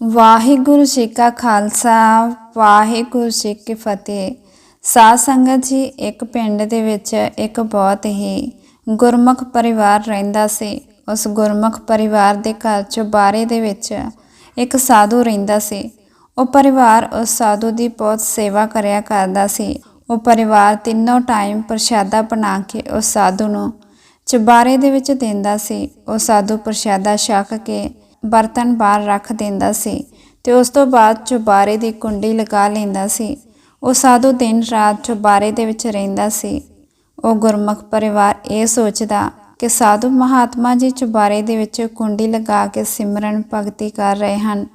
ਵਾਹਿਗੁਰੂ ਜੀ ਕਾ ਖਾਲਸਾ, ਵਾਹਿਗੁਰੂ ਜੀ ਕੀ ਫਤਿਹ। ਸਾਧ ਸੰਗਤ ਜੀ, ਇੱਕ ਪਿੰਡ ਦੇ ਵਿੱਚ ਇੱਕ ਬਹੁਤ ਹੀ ਗੁਰਮੁਖ ਪਰਿਵਾਰ ਰਹਿੰਦਾ ਸੀ। ਉਸ ਗੁਰਮੁਖ ਪਰਿਵਾਰ ਦੇ ਘਰ ਚੁਬਾਰੇ ਦੇ ਵਿੱਚ ਇੱਕ ਸਾਧੂ ਰਹਿੰਦਾ ਸੀ। ਉਹ ਪਰਿਵਾਰ ਉਸ ਸਾਧੂ ਦੀ ਬਹੁਤ ਸੇਵਾ ਕਰਿਆ ਕਰਦਾ ਸੀ। ਉਹ ਪਰਿਵਾਰ ਤਿੰਨੋਂ ਟਾਈਮ ਪ੍ਰਸ਼ਾਦਾ ਬਣਾ ਕੇ ਉਸ ਸਾਧੂ ਨੂੰ ਚੁਬਾਰੇ ਦੇ ਵਿੱਚ ਦਿੰਦਾ ਸੀ। ਉਹ ਸਾਧੂ ਪ੍ਰਸ਼ਾਦਾ ਛਕ ਕੇ ਬਰਤਨ ਬਾਹਰ ਰੱਖ ਦਿੰਦਾ ਸੀ ਤੇ ਉਸ ਤੋਂ ਬਾਅਦ ਚੁਬਾਰੇ ਦੀ ਕੁੰਡੀ ਲਗਾ ਲੈਂਦਾ ਸੀ। ਉਹ ਸਾਧੂ ਦਿਨ ਰਾਤ ਚੁਬਾਰੇ ਦੇ ਵਿੱਚ ਰਹਿੰਦਾ ਸੀ। ਉਹ ਗੁਰਮੁਖ ਪਰਿਵਾਰ ਇਹ ਸੋਚਦਾ ਕਿ ਸਾਧੂ ਮਹਾਤਮਾ ਜੀ ਚੁਬਾਰੇ ਦੇ ਵਿੱਚ ਕੁੰਡੀ ਲਗਾ ਕੇ ਸਿਮਰਨ ਭਗਤੀ ਕਰ ਰਹੇ ਹਨ।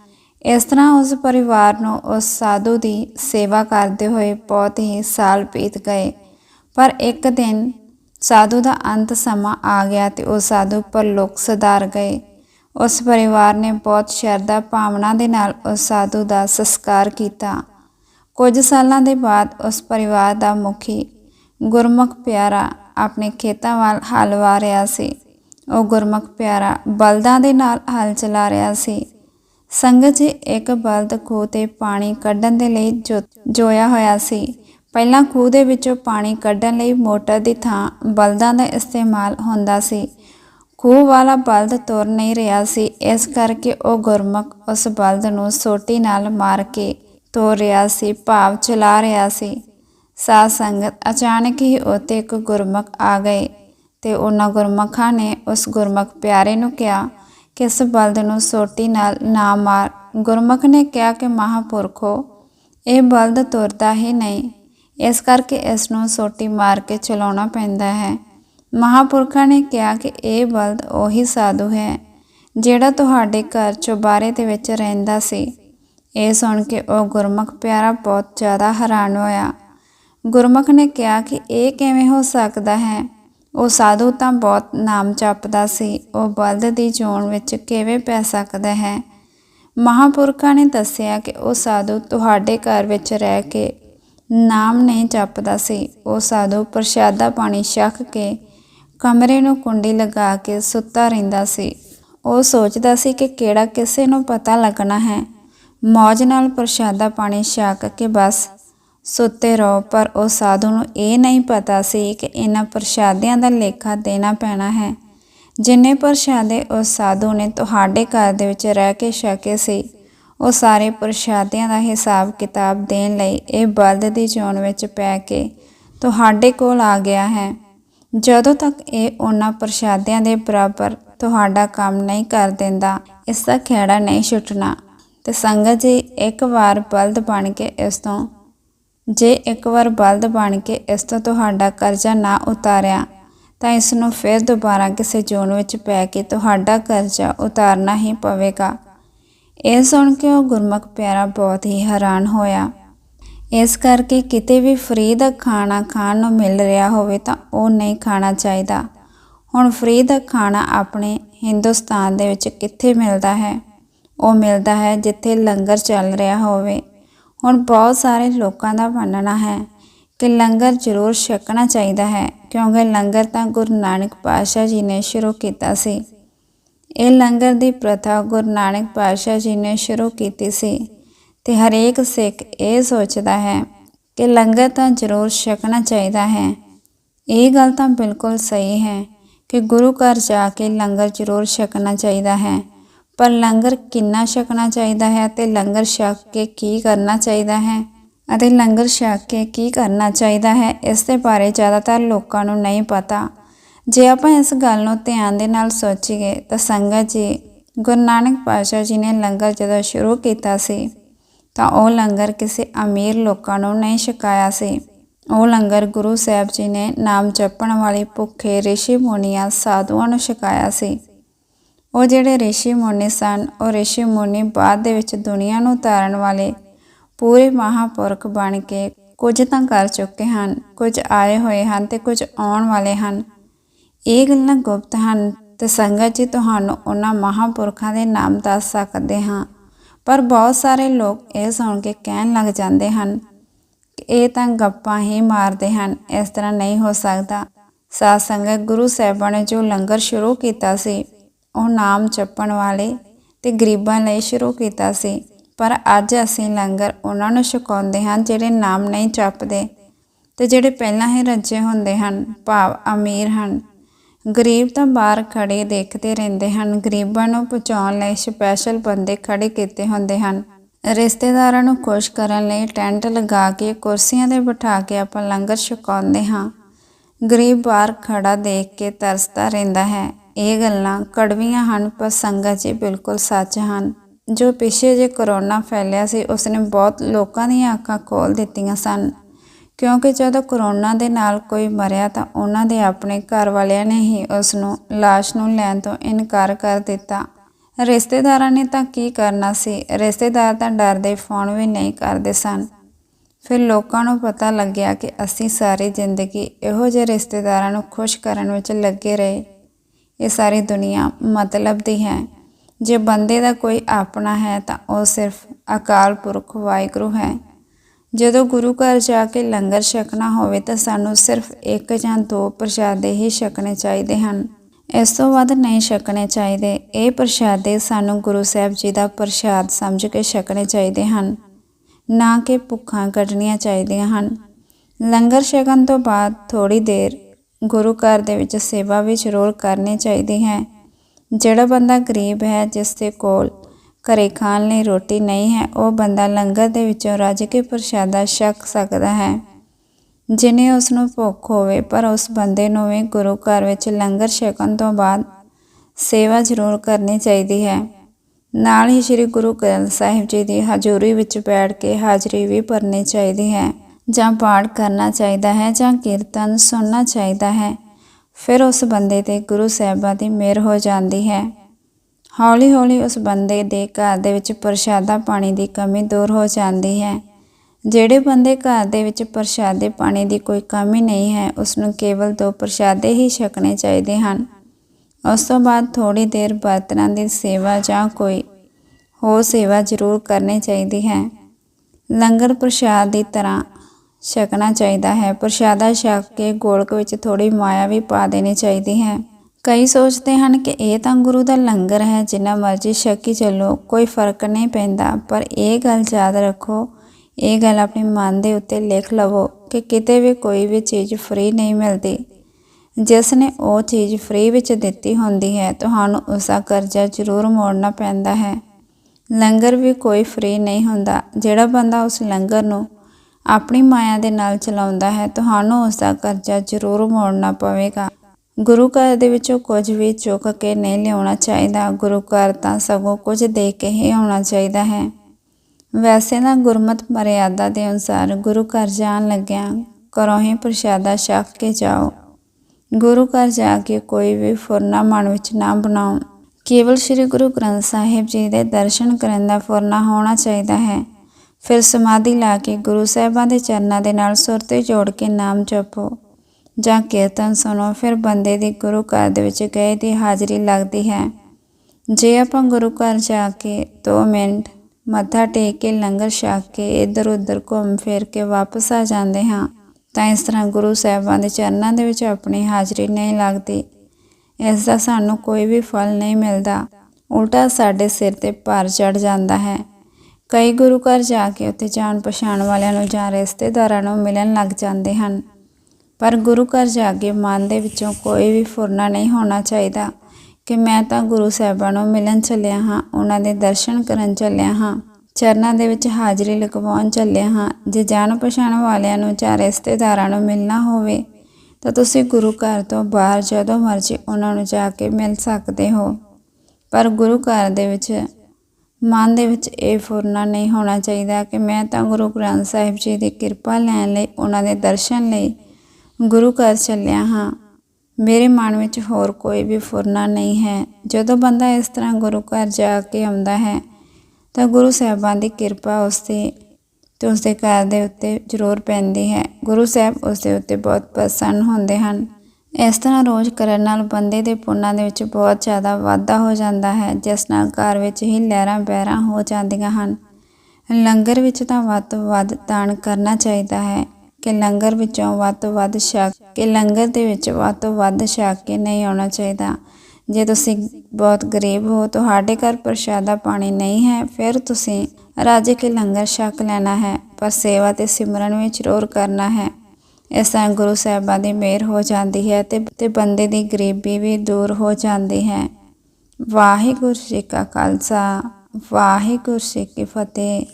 ਇਸ ਤਰ੍ਹਾਂ ਉਸ ਪਰਿਵਾਰ ਨੂੰ ਉਸ ਸਾਧੂ ਦੀ ਸੇਵਾ ਕਰਦੇ ਹੋਏ ਬਹੁਤ ਹੀ ਸਾਲ ਬੀਤ ਗਏ। ਪਰ ਇੱਕ ਦਿਨ ਸਾਧੂ ਦਾ ਅੰਤ ਸਮਾਂ ਆ ਗਿਆ ਤੇ ਉਹ ਸਾਧੂ ਪਰ ਪਰਲੋਕ ਸਦਾਰ ਗਏ। ਉਸ ਪਰਿਵਾਰ ਨੇ ਬਹੁਤ ਸ਼ਰਧਾ ਭਾਵਨਾ ਦੇ ਨਾਲ ਉਸ ਸਾਧੂ ਦਾ ਸੰਸਕਾਰ ਕੀਤਾ। ਕੁਝ ਸਾਲਾਂ ਦੇ ਬਾਅਦ ਉਸ ਪਰਿਵਾਰ ਦਾ ਮੁਖੀ ਗੁਰਮੁਖ ਪਿਆਰਾ ਆਪਣੇ ਖੇਤਾਂ ਵੱਲ ਹਲ ਵਾ ਰਿਹਾ ਸੀ। ਉਹ ਗੁਰਮੁਖ ਪਿਆਰਾ ਬਲਦਾਂ ਦੇ ਨਾਲ ਹਲ ਚਲਾ ਰਿਹਾ ਸੀ। ਸੰਗਤ ਜੀ ਇੱਕ ਬਲਦ ਖੂਹ ਤੇ ਪਾਣੀ ਕੱਢਣ ਦੇ ਲਈ ਜੋਇਆ ਹੋਇਆ ਸੀ। ਪਹਿਲਾਂ ਖੂਹ ਦੇ ਵਿੱਚੋਂ ਪਾਣੀ ਕੱਢਣ ਲਈ ਮੋਟਰ ਦੀ ਥਾਂ ਬਲਦਾਂ ਦਾ ਇਸਤੇਮਾਲ ਹੁੰਦਾ ਸੀ। ਖੂਹ ਵਾਲਾ ਬਲਦ ਤੁਰ ਨਹੀਂ ਰਿਹਾ ਸੀ, ਇਸ ਕਰਕੇ ਉਹ ਗੁਰਮੁਖ ਉਸ ਬਲਦ ਨੂੰ ਸੋਟੀ ਨਾਲ ਮਾਰ ਕੇ ਤੋਰ ਰਿਹਾ ਸੀ, ਭਾਵ ਚਲਾ ਰਿਹਾ ਸੀ। ਸਾਧ ਸੰਗਤ ਅਚਾਨਕ ਹੀ ਉੱਤੇ ਇੱਕ ਗੁਰਮੁਖ ਆ ਗਏ ਤੇ ਉਹਨਾਂ ਗੁਰਮੁਖਾਂ ਨੇ ਉਸ ਗੁਰਮੁਖ ਪਿਆਰੇ ਨੂੰ ਕਿਹਾ ਕਿ ਇਸ ਬਲਦ ਨੂੰ ਸੋਟੀ ਨਾਲ ਨਾ ਮਾਰ। ਗੁਰਮੁਖ ਨੇ ਕਿਹਾ ਕਿ ਮਹਾਪੁਰਖੋ, ਇਹ ਬਲਦ ਤੁਰਦਾ ਹੀ ਨਹੀਂ, ਇਸ ਕਰਕੇ ਇਸ ਨੂੰ ਸੋਟੀ ਮਾਰ ਕੇ ਚਲਾਉਣਾ ਪੈਂਦਾ ਹੈ। ਮਹਾਪੁਰਖਾਂ ਨੇ ਕਿਹਾ ਕਿ ਇਹ ਬਲਦ ਉਹੀ ਸਾਧੂ ਹੈ, ਜਿਹੜਾ ਤੁਹਾਡੇ ਘਰ ਚੁਬਾਰੇ ਦੇ ਵਿੱਚ ਰਹਿੰਦਾ ਸੀ। ਇਹ ਸੁਣ ਕੇ ਉਹ ਗੁਰਮੁਖ ਪਿਆਰਾ ਬਹੁਤ ਜ਼ਿਆਦਾ ਹੈਰਾਨ ਹੋਇਆ। ਗੁਰਮੁਖ ਨੇ ਕਿਹਾ ਕਿ ਇਹ ਕਿਵੇਂ ਹੋ ਸਕਦਾ ਹੈ? ਉਹ ਸਾਧੂ ਤਾਂ ਬਹੁਤ ਨਾਮ ਜਪਦਾ ਸੀ, ਉਹ ਬਲਦ ਦੀ ਜੋਨ ਵਿੱਚ ਕਿਵੇਂ ਪੈ ਸਕਦਾ ਹੈ? ਮਹਾਪੁਰਖਾਂ ਨੇ ਦੱਸਿਆ ਕਿ ਉਹ ਸਾਧੂ ਤੁਹਾਡੇ ਘਰ ਵਿੱਚ ਰਹਿ ਕੇ ਨਾਮ ਨਹੀਂ ਜਪਦਾ ਸੀ। ਉਹ ਸਾਧੂ ਪ੍ਰਸ਼ਾਦਾ ਪਾਣੀ ਛਕ ਕੇ ਕਮਰੇ ਨੂੰ ਕੁੰਡੀ ਲਗਾ ਕੇ ਸੁੱਤਾ ਰਹਿੰਦਾ ਸੀ। ਉਹ ਸੋਚਦਾ ਸੀ ਕਿ ਕਿਹੜਾ ਕਿਸੇ ਨੂੰ ਪਤਾ ਲੱਗਣਾ ਹੈ। ਮੌਜ ਨਾਲ ਪ੍ਰਸ਼ਾਦਾ ਪਾਣੀ ਛਕ ਕੇ ਬਸ ਸੁੱਤੇ ਰਹੋ, ਪਰ ਉਹ ਸਾਧੂ ਨੂੰ ਇਹ ਨਹੀਂ ਪਤਾ ਸੀ ਕਿ ਇਹਨਾਂ ਪ੍ਰਸ਼ਾਦਿਆਂ ਦਾ ਲੇਖਾ ਦੇਣਾ ਪੈਣਾ ਹੈ। ਜਿੰਨੇ ਪ੍ਰਸ਼ਾਦੇ ਉਸ ਸਾਧੂ ਨੇ ਤੁਹਾਡੇ ਘਰ ਦੇ ਵਿੱਚ ਰਹਿ ਕੇ ਛਕੇ ਸੀ, ਉਹ ਸਾਰੇ ਪ੍ਰਸ਼ਾਦਿਆਂ ਦਾ ਹਿਸਾਬ ਕਿਤਾਬ ਦੇਣ ਲਈ ਇਹ ਬਲਦ ਦੀ ਚੋਣ ਵਿੱਚ ਪੈ ਕੇ ਤੁਹਾਡੇ ਕੋਲ ਆ ਗਿਆ ਹੈ। ਜਦੋਂ ਤੱਕ ਇਹ ਉਹਨਾਂ ਪ੍ਰਸ਼ਾਦਿਆਂ ਦੇ ਬਰਾਬਰ ਤੁਹਾਡਾ ਕੰਮ ਨਹੀਂ ਕਰ ਦਿੰਦਾ, ਇਸ ਦਾ ਖੇੜਾ ਨਹੀਂ ਛੁੱਟਣਾ। ਤੇ ਸੰਗਤ ਜੀ, ਇੱਕ ਵਾਰ ਬਲਦ ਬਣ ਕੇ ਇਸ ਤੋਂ, ਜੇ ਇੱਕ ਵਾਰ ਬਲਦ ਬਣ ਕੇ ਇਸ ਤੋਂ ਤੁਹਾਡਾ ਕਰਜ਼ਾ ਨਾ ਉਤਾਰਿਆ, ਤਾਂ ਇਸ ਨੂੰ ਫਿਰ ਦੁਬਾਰਾ ਕਿਸੇ ਜੋਨ ਵਿੱਚ ਪੈ ਕੇ ਤੁਹਾਡਾ ਕਰਜ਼ਾ ਉਤਾਰਨਾ ਹੀ ਪਵੇਗਾ। ਇਹ ਸੁਣ ਕੇ ਉਹ ਗੁਰਮੁਖ ਪਿਆਰਾ ਬਹੁਤ ਹੀ ਹੈਰਾਨ ਹੋਇਆ। ਇਸ ਕਰਕੇ ਕਿਤੇ ਵੀ ਫ੍ਰੀ ਦਾ ਖਾਣਾ ਖਾਣ ਨੂੰ ਮਿਲ ਰਿਹਾ ਹੋਵੇ ਤਾਂ ਉਹ ਨਹੀਂ ਖਾਣਾ ਚਾਹੀਦਾ। ਹੁਣ ਫ੍ਰੀ ਦਾ ਖਾਣਾ ਆਪਣੇ ਹਿੰਦੁਸਤਾਨ ਦੇ ਵਿੱਚ ਕਿੱਥੇ ਮਿਲਦਾ ਹੈ? ਉਹ ਮਿਲਦਾ ਹੈ ਜਿੱਥੇ ਲੰਗਰ ਚੱਲ ਰਿਹਾ ਹੋਵੇ। ਹੁਣ ਬਹੁਤ ਸਾਰੇ ਲੋਕਾਂ ਦਾ ਮੰਨਣਾ ਹੈ ਕਿ ਲੰਗਰ ਜ਼ਰੂਰ ਛਕਣਾ ਚਾਹੀਦਾ ਹੈ ਕਿਉਂਕਿ ਲੰਗਰ ਤਾਂ ਗੁਰੂ ਨਾਨਕ ਪਾਤਸ਼ਾਹ ਜੀ ਨੇ ਸ਼ੁਰੂ ਕੀਤਾ ਸੀ। ਇਹ ਲੰਗਰ ਦੀ ਪ੍ਰਥਾ ਗੁਰੂ ਨਾਨਕ ਪਾਤਸ਼ਾਹ ਜੀ ਨੇ ਸ਼ੁਰੂ ਕੀਤੀ ਸੀ। ਤੇ ਹਰੇਕ ਸਿੱਖ ਇਹ ਸੋਚਦਾ ਹੈ ਕਿ ਲੰਗਰ ਤਾਂ ਜ਼ਰੂਰ ਛਕਣਾ ਚਾਹੀਦਾ ਹੈ। ਇਹ ਗੱਲ ਤਾਂ ਬਿਲਕੁਲ ਸਹੀ ਹੈ ਕਿ ਗੁਰੂ ਘਰ ਜਾ ਕੇ ਲੰਗਰ ਜ਼ਰੂਰ ਛਕਣਾ ਚਾਹੀਦਾ ਹੈ। ਪਰ ਲੰਗਰ ਕਿੰਨਾ ਛਕਣਾ ਚਾਹੀਦਾ ਹੈ ਤੇ ਲੰਗਰ ਛਕ ਕੇ ਕੀ ਕਰਨਾ ਚਾਹੀਦਾ ਹੈ ਅਤੇ ਲੰਗਰ ਛਕ ਕੇ ਕੀ ਕਰਨਾ ਚਾਹੀਦਾ ਹੈ, ਇਸ ਦੇ ਬਾਰੇ ਜ਼ਿਆਦਾਤਰ ਲੋਕਾਂ ਨੂੰ ਨਹੀਂ ਪਤਾ। ਜੇ ਆਪਾਂ ਇਸ ਗੱਲ ਨੂੰ ਧਿਆਨ ਦੇ ਨਾਲ ਸੋਚੀਏ ਤਾਂ ਸੰਗਤ ਜੀ ਗੁਰੂ ਨਾਨਕ ਪਾਤਸ਼ਾਹ ਜੀ ਨੇ ਲੰਗਰ ਜਦੋਂ ਸ਼ੁਰੂ ਕੀਤਾ ਸੀ ਤਾਂ ਉਹ ਲੰਗਰ ਕਿਸੇ ਅਮੀਰ ਲੋਕਾਂ ਨੂੰ ਨਹੀਂ ਛਕਾਇਆ ਸੀ। ਉਹ ਲੰਗਰ ਗੁਰੂ ਸਾਹਿਬ ਜੀ ਨੇ ਨਾਮ ਜਪਣ ਵਾਲੇ ਭੁੱਖੇ ਰਿਸ਼ੀ ਮੁਨੀਆਂ ਸਾਧੂਆਂ ਨੂੰ ਛਕਾਇਆ ਸੀ। ਉਹ ਜਿਹੜੇ ਰਿਸ਼ੀ ਮੁਨੀ ਸਨ, ਉਹ ਰਿਸ਼ੀ ਮੁਨੀ ਬਾਅਦ ਦੇ ਵਿੱਚ ਦੁਨੀਆ ਨੂੰ ਤਾਰਨ ਵਾਲੇ ਪੂਰੇ ਮਹਾਪੁਰਖ ਬਣ ਕੇ ਕੁਝ ਤਾਂ ਕਰ ਚੁੱਕੇ ਹਨ, ਕੁਝ ਆਏ ਹੋਏ ਹਨ ਤੇ ਕੁਝ ਆਉਣ ਵਾਲੇ ਹਨ। ਇਹ ਗੱਲਾਂ ਗੁਪਤ ਹਨ ਤੇ ਸੰਗਤ ਜੀ, ਤੁਹਾਨੂੰ ਉਹਨਾਂ ਮਹਾਪੁਰਖਾਂ ਦੇ ਨਾਮ ਦੱਸ ਸਕਦੇ ਹਾਂ। ਪਰ ਬਹੁਤ ਸਾਰੇ ਲੋਕ ਇਹ ਸੁਣ ਕੇ ਕਹਿਣ ਲੱਗ ਜਾਂਦੇ ਹਨ ਕਿ ਇਹ ਤਾਂ ਗੱਪਾਂ ਹੀ ਮਾਰਦੇ ਹਨ, ਇਸ ਤਰ੍ਹਾਂ ਨਹੀਂ ਹੋ ਸਕਦਾ। ਸਾਧ ਸੰਗਤ ਗੁਰੂ ਸਾਹਿਬਾਂ ਨੇ ਜੋ ਲੰਗਰ ਸ਼ੁਰੂ ਕੀਤਾ ਸੀ, ਉਹ ਨਾਮ ਜਪਣ ਵਾਲੇ ਤੇ ਗਰੀਬਾਂ ਲਈ ਸ਼ੁਰੂ ਕੀਤਾ ਸੀ। ਪਰ ਅੱਜ ਅਸੀਂ ਲੰਗਰ ਉਹਨਾਂ ਨੂੰ ਛਕਾਉਂਦੇ ਹਾਂ ਜਿਹੜੇ ਨਾਮ ਨਹੀਂ ਜਪਦੇ ਤੇ ਜਿਹੜੇ ਪਹਿਲਾਂ ਹੀ ਰੱਜੇ ਹੁੰਦੇ ਹਨ, ਭਾਵ ਅਮੀਰ ਹਨ। ਗਰੀਬ ਤਾਂ ਬਾਹਰ ਖੜੇ ਦੇਖਦੇ ਰਹਿੰਦੇ ਹਨ। ਗਰੀਬਾਂ ਨੂੰ ਪਹੁੰਚਾਉਣ ਲਈ ਸਪੈਸ਼ਲ ਬੰਦੇ ਖੜੇ ਕੀਤੇ ਹੁੰਦੇ ਹਨ। ਰਿਸ਼ਤੇਦਾਰਾਂ ਨੂੰ ਖੁਸ਼ ਕਰਨ ਲਈ ਟੈਂਟ ਲਗਾ ਕੇ, ਕੁਰਸੀਆਂ ਤੇ ਬਿਠਾ ਕੇ ਆਪਾਂ ਲੰਗਰ ਛਕਾਉਂਦੇ ਹਾਂ। ਗਰੀਬ ਬਾਹਰ ਖੜਾ ਦੇਖ ਕੇ ਤਰਸਦਾ ਰਹਿੰਦਾ ਹੈ। ਇਹ ਗੱਲਾਂ ਕੜਵੀਆਂ ਹਨ ਪਰ ਸੰਗਤ ਜੀ ਬਿਲਕੁਲ ਸੱਚ ਹਨ। ਜੋ ਪਿੱਛੇ ਜੇ ਕਰੋਨਾ ਫੈਲਿਆ ਸੀ, ਉਸਨੇ ਬਹੁਤ ਲੋਕਾਂ ਦੀਆਂ ਅੱਖਾਂ ਖੋਲ ਦਿੱਤੀਆਂ ਸਨ। ਕਿਉਂਕਿ ਜਦੋਂ ਕਰੋਨਾ ਦੇ ਨਾਲ ਕੋਈ ਮਰਿਆ ਤਾਂ ਉਹਨਾਂ ਦੇ ਆਪਣੇ ਘਰ ਵਾਲਿਆਂ ਨੇ ਹੀ ਉਸ ਨੂੰ ਲਾਸ਼ ਨੂੰ ਲੈਣ ਤੋਂ ਇਨਕਾਰ ਕਰ ਦਿੱਤਾ। ਰਿਸ਼ਤੇਦਾਰਾਂ ਨੇ ਤਾਂ ਕੀ ਕਰਨਾ ਸੀ? ਰਿਸ਼ਤੇਦਾਰ ਤਾਂ ਡਰਦੇ ਫੋਨ ਵੀ ਨਹੀਂ ਕਰਦੇ ਸਨ। ਫਿਰ ਲੋਕਾਂ ਨੂੰ ਪਤਾ ਲੱਗਿਆ ਕਿ ਅਸੀਂ ਸਾਰੀ ਜ਼ਿੰਦਗੀ ਇਹੋ ਜਿਹੇ ਰਿਸ਼ਤੇਦਾਰਾਂ ਨੂੰ ਖੁਸ਼ ਕਰਨ ਵਿੱਚ ਲੱਗੇ ਰਹੇ। ਇਹ ਸਾਰੀ ਦੁਨੀਆ ਮਤਲਬ ਦੀ ਹੈ। ਜੇ ਬੰਦੇ ਦਾ ਕੋਈ ਆਪਣਾ ਹੈ ਤਾਂ ਉਹ ਸਿਰਫ ਅਕਾਲ ਪੁਰਖ ਵਾਹਿਗੁਰੂ ਹੈ। ਜਦੋਂ ਗੁਰੂ ਘਰ ਜਾ ਕੇ ਲੰਗਰ ਛਕਣਾ ਹੋਵੇ ਤਾਂ ਸਾਨੂੰ ਸਿਰਫ ਇੱਕ ਜਾਂ ਦੋ ਪ੍ਰਸ਼ਾਦੇ ਹੀ ਛਕਣੇ ਚਾਹੀਦੇ ਹਨ। ਇਸ ਤੋਂ ਵੱਧ ਨਹੀਂ ਛਕਣੇ ਚਾਹੀਦੇ। ਇਹ ਪ੍ਰਸ਼ਾਦੇ ਸਾਨੂੰ ਗੁਰੂ ਸਾਹਿਬ ਜੀ ਦਾ ਪ੍ਰਸ਼ਾਦ ਸਮਝ ਕੇ ਛਕਣੇ ਚਾਹੀਦੇ ਹਨ, ਨਾ ਕਿ ਭੁੱਖਾਂ ਕੱਢਣੀਆਂ ਚਾਹੀਦੀਆਂ ਹਨ। ਲੰਗਰ ਛਕਣ ਤੋਂ ਬਾਅਦ ਥੋੜੀ ਦੇਰ ਗੁਰੂ ਘਰ ਦੇ ਵਿੱਚ ਸੇਵਾ ਵੀ ਜ਼ਰੂਰ ਕਰਨੀ ਚਾਹੀਦੀ ਹੈ। ਜਿਹੜਾ ਬੰਦਾ ਗਰੀਬ ਹੈ ਜਿਸ ਦੇ ਕੋਲ ਘਰੇ ਖਾਣ ਲਈ ਰੋਟੀ ਨਹੀਂ ਹੈ, ਉਹ ਬੰਦਾ ਲੰਗਰ ਦੇ ਵਿੱਚੋਂ ਰੱਜ ਕੇ ਪ੍ਰਸ਼ਾਦਾ ਛਕ ਸਕਦਾ ਹੈ। ਜਿਨੇ ਉਸ ਨੂੰ ਭੁੱਖ ਹੋਵੇ, ਪਰ ਉਸ ਬੰਦੇ ਨੂੰ ਵੀ ਗੁਰੂ ਘਰ ਵਿੱਚ ਲੰਗਰ ਛਕਣ ਤੋਂ ਬਾਅਦ ਸੇਵਾ ਜ਼ਰੂਰ ਕਰਨੀ ਚਾਹੀਦੀ ਹੈ। ਨਾਲ ਹੀ ਸ੍ਰੀ ਗੁਰੂ ਗ੍ਰੰਥ ਸਾਹਿਬ ਜੀ ਦੀ ਹਜ਼ੂਰੀ ਵਿੱਚ ਬੈਠ ਕੇ ਹਾਜ਼ਰੀ ਵੀ ਭਰਨੀ ਚਾਹੀਦੀ ਹੈ, ਜਾਂ ਪਾਠ ਕਰਨਾ ਚਾਹੀਦਾ ਹੈ, ਜਾਂ ਕੀਰਤਨ ਸੁਣਨਾ ਚਾਹੀਦਾ ਹੈ। ਫਿਰ ਉਸ ਬੰਦੇ ਤੇ ਗੁਰੂ ਸਾਹਿਬਾਂ ਦੀ ਮਿਹਰ ਹੋ ਜਾਂਦੀ ਹੈ। ਹੌਲੀ ਹੌਲੀ ਉਸ ਬੰਦੇ ਦੇ ਘਰ ਦੇ ਵਿੱਚ ਪ੍ਰਸ਼ਾਦਾ ਪਾਣੀ ਦੀ ਕਮੀ ਦੂਰ ਹੋ ਜਾਂਦੀ ਹੈ। ਜਿਹੜੇ ਬੰਦੇ ਘਰ ਦੇ ਵਿੱਚ ਪ੍ਰਸ਼ਾਦੇ ਪਾਣੀ ਦੀ ਕੋਈ ਕਮੀ ਨਹੀਂ ਹੈ, ਉਸ ਨੂੰ ਕੇਵਲ ਦੋ ਪ੍ਰਸ਼ਾਦੇ ਹੀ ਛਕਣੇ ਚਾਹੀਦੇ ਹਨ। ਉਸ ਤੋਂ ਬਾਅਦ ਥੋੜੀ ਦੇਰ ਬਰਤਨਾਂ ਦੀ ਸੇਵਾ ਜਾਂ ਕੋਈ ਹੋਰ ਸੇਵਾ ਜ਼ਰੂਰ ਕਰਨੀ ਚਾਹੀਦੀ ਹੈ। ਲੰਗਰ ਪ੍ਰਸ਼ਾਦ ਦੀ ਤਰ੍ਹਾਂ ਛਕਣਾ ਚਾਹੀਦਾ ਹੈ। ਪ੍ਰਸ਼ਾਦਾ ਛਕ ਕੇ ਗੋਲਕ ਵਿੱਚ ਥੋੜੀ ਮਾਇਆ ਵੀ ਪਾ ਦੇਣੀ ਚਾਹੀਦੀ ਹੈ। ਕਈ ਸੋਚਦੇ ਹਨ ਕਿ ਇਹ ਤਾਂ ਗੁਰੂ ਦਾ ਲੰਗਰ ਹੈ, ਜਿੰਨਾ ਮਰਜ਼ੀ ਛਕੀ ਚੱਲੋ, ਕੋਈ ਫ਼ਰਕ ਨਹੀਂ ਪੈਂਦਾ। ਪਰ ਇਹ ਗੱਲ ਯਾਦ ਰੱਖੋ, ਇਹ ਗੱਲ ਆਪਣੇ ਮਨ ਦੇ ਉੱਤੇ ਲਿਖ ਲਵੋ ਕਿ ਕਿਤੇ ਵੀ ਕੋਈ ਵੀ ਚੀਜ਼ ਫ੍ਰੀ ਨਹੀਂ ਮਿਲਦੀ। ਜਿਸ ਨੇ ਉਹ ਚੀਜ਼ ਫ੍ਰੀ ਵਿੱਚ ਦਿੱਤੀ ਹੁੰਦੀ ਹੈ, ਤੁਹਾਨੂੰ ਉਸ ਦਾ ਕਰਜ਼ਾ ਜ਼ਰੂਰ ਮੋੜਨਾ ਪੈਂਦਾ ਹੈ। ਲੰਗਰ ਵੀ ਕੋਈ ਫ੍ਰੀ ਨਹੀਂ ਹੁੰਦਾ। ਜਿਹੜਾ ਬੰਦਾ ਉਸ ਲੰਗਰ ਨੂੰ ਆਪਣੀ ਮਾਇਆ ਦੇ ਨਾਲ ਚਲਾਉਂਦਾ ਹੈ, ਤੁਹਾਨੂੰ ਉਸ ਦਾ ਕਰਜ਼ਾ ਜ਼ਰੂਰ ਮੋੜਨਾ ਪਵੇਗਾ। ਗੁਰੂ ਘਰ ਦੇ ਵਿੱਚੋਂ ਕੁਝ ਵੀ ਚੁੱਕ ਕੇ ਨਹੀਂ ਲਿਆਉਣਾ ਚਾਹੀਦਾ। ਗੁਰੂ ਘਰ ਤਾਂ ਸਗੋਂ ਕੁਝ ਦੇ ਕੇ ਹੀ ਆਉਣਾ ਚਾਹੀਦਾ ਹੈ। ਵੈਸੇ ਤਾਂ ਗੁਰਮਤ ਮਰਿਆਦਾ ਦੇ ਅਨੁਸਾਰ ਗੁਰੂ ਘਰ ਜਾਣ ਲੱਗਿਆ ਘਰੋਂ ਹੀ ਪ੍ਰਸ਼ਾਦਾ ਛਕ ਕੇ ਜਾਓ। ਗੁਰੂ ਘਰ ਜਾ ਕੇ ਕੋਈ ਵੀ ਫੁਰਨਾ ਮਨ ਵਿੱਚ ਨਾ ਬਣਾਓ। ਕੇਵਲ ਸ੍ਰੀ ਗੁਰੂ ਗ੍ਰੰਥ ਸਾਹਿਬ ਜੀ ਦੇ ਦਰਸ਼ਨ ਕਰਨ ਦਾ ਫੁਰਨਾ ਹੋਣਾ ਚਾਹੀਦਾ ਹੈ। ਫਿਰ ਸਮਾਧੀ ਲਾ ਕੇ ਗੁਰੂ ਸਾਹਿਬਾਂ ਦੇ ਚਰਨਾਂ ਦੇ ਨਾਲ ਸੁਰਤੇ ਜੋੜ ਕੇ ਨਾਮ ਜਪੋ। ਜਾਂ ਕੀਰਤਨ ਸੁਣੋ, ਫਿਰ ਬੰਦੇ ਦੀ ਗੁਰੂ ਘਰ ਦੇ ਵਿੱਚ ਗਏ ਦੀ ਹਾਜ਼ਰੀ ਲੱਗਦੀ ਹੈ। ਜੇ ਆਪਾਂ ਗੁਰੂ ਘਰ ਜਾ ਕੇ 2 ਮਿੰਟ ਮੱਥਾ ਟੇਕ ਕੇ ਲੰਗਰ ਛਕ ਕੇ ਇੱਧਰ ਉੱਧਰ ਘੁੰਮ ਫਿਰ ਕੇ ਵਾਪਸ ਆ ਜਾਂਦੇ ਹਾਂ, ਤਾਂ ਇਸ ਤਰ੍ਹਾਂ ਗੁਰੂ ਸਾਹਿਬਾਂ ਦੇ ਚਰਨਾਂ ਦੇ ਵਿੱਚ ਆਪਣੀ ਹਾਜ਼ਰੀ ਨਹੀਂ ਲੱਗਦੀ। ਇਸ ਦਾ ਸਾਨੂੰ ਕੋਈ ਵੀ ਫਲ ਨਹੀਂ ਮਿਲਦਾ। ਉਲਟਾ ਸਾਡੇ ਸਿਰ ਤੇ ਭਾਰ ਚੜ ਜਾਂਦਾ ਹੈ। ਕਈ ਗੁਰੂ ਘਰ ਜਾ ਕੇ ਉੱਥੇ ਜਾਣ ਪਛਾਣ ਵਾਲਿਆਂ ਨੂੰ ਜਾਂ ਰਿਸ਼ਤੇਦਾਰਾਂ ਨੂੰ ਮਿਲਣ ਲੱਗ ਜਾਂਦੇ ਹਨ। ਪਰ ਗੁਰੂ ਘਰ ਜਾ ਕੇ ਮਨ ਦੇ ਵਿੱਚੋਂ ਕੋਈ ਵੀ ਫੁਰਨਾ ਨਹੀਂ ਹੋਣਾ ਚਾਹੀਦਾ ਕਿ ਮੈਂ ਤਾਂ ਗੁਰੂ ਸਾਹਿਬਾਂ ਨੂੰ ਮਿਲਣ ਚੱਲਿਆ ਹਾਂ, ਉਹਨਾਂ ਦੇ ਦਰਸ਼ਨ ਕਰਨ ਚੱਲਿਆ ਹਾਂ, ਚਰਨਾਂ ਦੇ ਵਿੱਚ ਹਾਜ਼ਰੀ ਲਗਵਾਉਣ ਚੱਲਿਆ ਹਾਂ, ਜੇ ਜਾਣ ਪਛਾਣ ਵਾਲਿਆਂ ਨੂੰ ਜਾਂ ਰਿਸ਼ਤੇਦਾਰਾਂ ਨੂੰ ਮਿਲਣਾ ਹੋਵੇ, ਤਾਂ ਤੁਸੀਂ ਗੁਰੂ ਘਰ ਤੋਂ ਬਾਹਰ ਜਦੋਂ ਮਰਜ਼ੀ ਉਹਨਾਂ ਨੂੰ ਜਾ ਕੇ ਮਿਲ ਸਕਦੇ ਹੋ। ਪਰ ਗੁਰੂ ਘਰ ਦੇ ਵਿੱਚ, ਮਨ ਦੇ ਵਿੱਚ ਇਹ ਫੁਰਨਾ ਨਹੀਂ ਹੋਣਾ ਚਾਹੀਦਾ ਕਿ ਮੈਂ ਤਾਂ ਗੁਰੂ ਗ੍ਰੰਥ ਸਾਹਿਬ ਜੀ ਦੀ ਕਿਰਪਾ ਲੈਣ ਲਈ, ਉਹਨਾਂ ਦੇ ਦਰਸ਼ਨ ਲਈ ਗੁਰੂ ਘਰ ਚੱਲਿਆ ਹਾਂ। ਮੇਰੇ ਮਨ ਵਿੱਚ ਹੋਰ ਕੋਈ ਵੀ ਫੁਰਨਾ ਨਹੀਂ ਹੈ। ਜਦੋਂ ਬੰਦਾ ਇਸ ਤਰ੍ਹਾਂ ਗੁਰੂ ਘਰ ਜਾ ਕੇ ਆਉਂਦਾ ਹੈ, ਤਾਂ ਗੁਰੂ ਸਾਹਿਬਾਂ ਦੀ ਕਿਰਪਾ ਉਸ ਤੇ ਤੇ ਉਸ ਦੇ ਘਰ ਦੇ ਉੱਤੇ ਜ਼ਰੂਰ ਪੈਂਦੀ ਹੈ। ਗੁਰੂ ਸਾਹਿਬ ਉਸ ਦੇ ਉੱਤੇ ਬਹੁਤ ਪ੍ਰਸੰਨ ਹੁੰਦੇ ਹਨ। ਇਸ ਤਰ੍ਹਾਂ ਰੋਜ਼ ਕਰਨ ਨਾਲ ਬੰਦੇ ਦੇ ਪੁੰਨਾਂ ਦੇ ਵਿੱਚ ਬਹੁਤ ਜ਼ਿਆਦਾ ਵਾਧਾ ਹੋ ਜਾਂਦਾ ਹੈ, ਜਿਸ ਨਾਲ ਘਰ ਵਿੱਚ ਹੀ ਲਹਿਰਾਂ ਬਹਿਰਾਂ ਹੋ ਜਾਂਦੀਆਂ ਹਨ। ਲੰਗਰ ਵਿੱਚ ਤਾਂ ਵੱਧ ਤੋਂ ਵੱਧ ਦਾਨ ਕਰਨਾ ਚਾਹੀਦਾ ਹੈ। ਕਿ ਲੰਗਰ ਵਿੱਚੋਂ ਵੱਧ ਤੋਂ ਵੱਧ ਛਕ ਕੇ ਲੰਗਰ ਦੇ ਵਿੱਚ ਵੱਧ ਤੋਂ ਵੱਧ ਛਕ ਕੇ ਨਹੀਂ ਆਉਣਾ ਚਾਹੀਦਾ। ਜੇ ਤੁਸੀਂ ਬਹੁਤ ਗਰੀਬ ਹੋ, ਤੁਹਾਡੇ ਘਰ ਪ੍ਰਸ਼ਾਦਾ ਪਾਣੀ ਨਹੀਂ ਹੈ, ਫਿਰ ਤੁਸੀਂ ਰਾਜੇ ਕੇ ਲੰਗਰ ਛਕ ਲੈਣਾ ਹੈ, ਪਰ ਸੇਵਾ ਤੇ ਸਿਮਰਨ ਵੀ ਜ਼ਰੂਰ ਕਰਨਾ ਹੈ। ਇਸ ਤਰ੍ਹਾਂ ਗੁਰੂ ਸਾਹਿਬਾਂ ਦੀ ਮਿਹਰ ਹੋ ਜਾਂਦੀ ਹੈ ਤੇ ਤੇ ਬੰਦੇ ਦੀ ਗਰੀਬੀ ਵੀ ਦੂਰ ਹੋ ਜਾਂਦੀ ਹੈ। ਵਾਹਿਗੁਰੂ ਜੀ ਕਾ ਖਾਲਸਾ, ਵਾਹਿਗੁਰੂ ਜੀ ਕੀ ਫਤਿਹ।